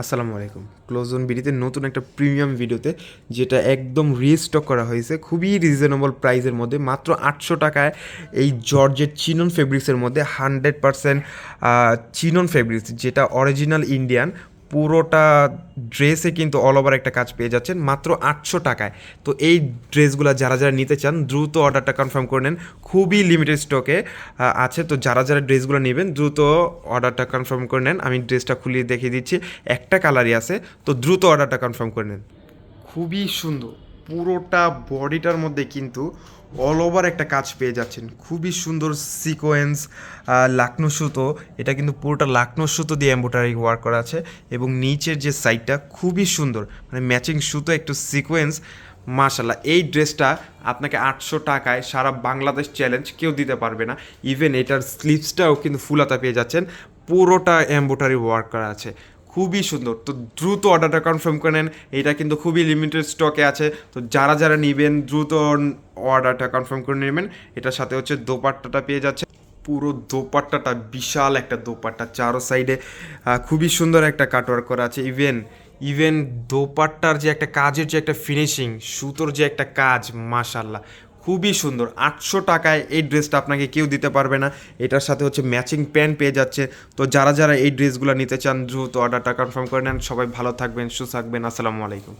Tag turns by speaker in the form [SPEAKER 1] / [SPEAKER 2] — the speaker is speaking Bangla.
[SPEAKER 1] আসসালামু আলাইকুম। ক্লোজন বিডিতে নতুন একটা প্রিমিয়াম ভিডিওতে যেটা একদম রিস্টক করা হয়েছে, খুবই রিজনেবল প্রাইসের মধ্যে, মাত্র আটশো টাকায় এই জর্জের চিনন ফেব্রিক্সের মধ্যে হান্ড্রেড পারসেন্ট চিনন ফেব্রিক্স যেটা অরিজিনাল ইন্ডিয়ান পুরোটা ড্রেসে কিন্তু অল ওভার একটা কাজ পেয়ে যাচ্ছেন, মাত্র আটশো টাকায়। তো এই ড্রেসগুলো যারা যারা নিতে চান, দ্রুত অর্ডারটা কনফার্ম করে নেন। খুবই লিমিটেড স্টকে আছে। তো যারা যারা ড্রেসগুলো নেবেন, দ্রুত অর্ডারটা কনফার্ম করে নেন। আমি ড্রেসটা খুলিয়ে দেখিয়ে দিচ্ছি। একটা কালারই আছে। তো দ্রুত অর্ডারটা কনফার্ম করে নেন। খুবই সুন্দর। পুরোটা বডিটার মধ্যে কিন্তু অল ওভার একটা কাজ পেয়ে যাচ্ছেন। খুবই সুন্দর সিকোয়েন্স লাকনো সুতো। এটা কিন্তু পুরোটা লাকনো সুতো দিয়ে এম্বোটারি ওয়ার্ক করা আছে এবং নিচের যে সাইডটা খুবই সুন্দর। মানে ম্যাচিং সুতো একটু সিকোয়েন্স মাশাল্লাহ এই ড্রেসটা আপনাকে আটশো টাকায় সারা বাংলাদেশ চ্যালেঞ্জ কেউ দিতে পারবে না। ইভেন এটার স্লিপসটাও কিন্তু ফুলাতা পেয়ে যাচ্ছেন। পুরোটা এম্বোটারি ওয়ার্ক করা আছে। খুবই সুন্দর। তো দ্রুত অর্ডারটা কনফার্ম করে নেন। এটা কিন্তু খুবই লিমিটেড স্টকে আছে। তো যারা যারা নেবেন, দ্রুত অর্ডারটা কনফার্ম করে নেবেন। এটার সাথে হচ্ছে দোপাট্টাটা পেয়ে যাচ্ছে। পুরো দোপাট্টাটা, বিশাল একটা দোপাট্টা চারো সাইডে খুবই সুন্দর একটা কাটওয়ার্ক করা আছে। ইভেন ইভেন দোপাট্টার যে একটা কাজের যে একটা ফিনিশিং সুতোর যে একটা কাজ মাশাল্লাহ খুবই সুন্দর। আটশো টাকায় এই ড্রেসটা আপনাকে কেউ দিতে পারবে না। এটার সাথে হচ্ছে ম্যাচিং প্যান্ট পেয়ে যাচ্ছে। তো যারা যারা এই ড্রেসগুলো নিতে চান, দ্রুত অর্ডারটা কনফার্ম করে নেন। সবাই ভালো থাকবেন, সুস্থ থাকবেন। আসসালামু আলাইকুম।